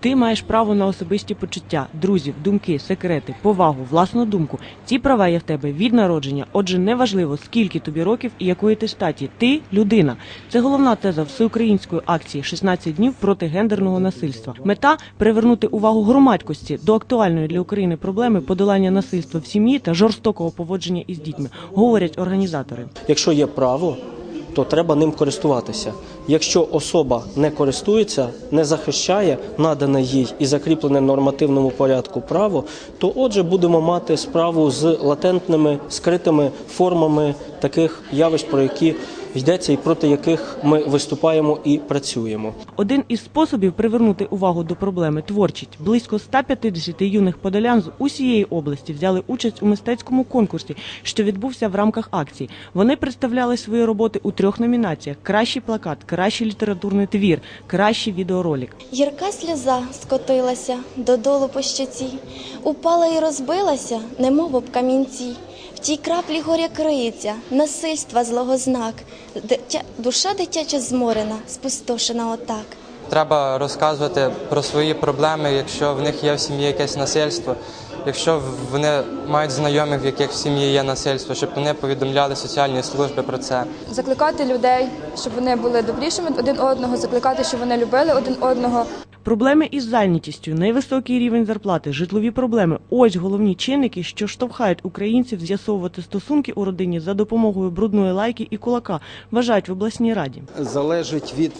Ти маєш право на особисті почуття, друзів, думки, секрети, повагу, власну думку. Ці права є в тебе від народження. Отже, неважливо, скільки тобі років і якої ти статі. Ти людина. Це головна теза всеукраїнської акції «16 днів проти гендерного насильства. Мета привернути увагу громадськості до актуальної для України проблеми подолання насильства в сім'ї та жорстокого поводження із дітьми, говорять організатори. Якщо є право, то треба ним користуватися. Якщо особа не користується, не захищає надане їй і закріплене нормативному порядку право, то отже будемо мати справу з латентними скритими формами таких явищ, про які йдеться і проти яких ми виступаємо і працюємо. Один із способів привернути увагу до проблеми творчість. Близько 150 юних подолян з усієї області взяли участь у мистецькому конкурсі, що відбувся в рамках акції. Вони представляли свої роботи у трьох номінаціях: кращий плакат, кращий літературний твір, кращий відеоролик. Гірка сльоза скотилася додолу по щоці, упала і розбилася, немов об камінці. Тій краплі горя криється, насильства злого знак. Дитя... Душа дитяча зморена, спустошена отак. Треба розказувати про свої проблеми, якщо в них є в сім'ї якесь насильство, якщо вони мають знайомих, в яких в сім'ї є насильство, щоб вони повідомляли соціальні служби про це. закликати людей, щоб вони були добрішими один одного, закликати, щоб вони любили один одного. Проблеми із зайнятістю, найвисокий рівень зарплати, житлові проблеми ось головні чинники, що штовхають українців з'ясовувати стосунки у родині за допомогою брудної лайки і кулака, вважають в обласній раді. залежить від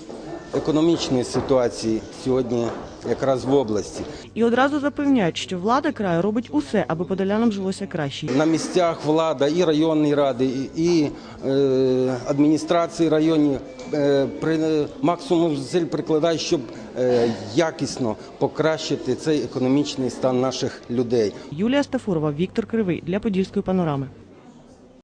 економічної ситуації сьогодні якраз в області. І одразу запевняють, що влада краю робить усе, аби подолянам жилося краще. На місцях влада і районні ради, і, е, адміністрації районні е, при максимум зусиль прикладають, щоб е, якісно покращити цей економічний стан наших людей. Юлія Стафурова, Віктор Кривий для Подільської панорами.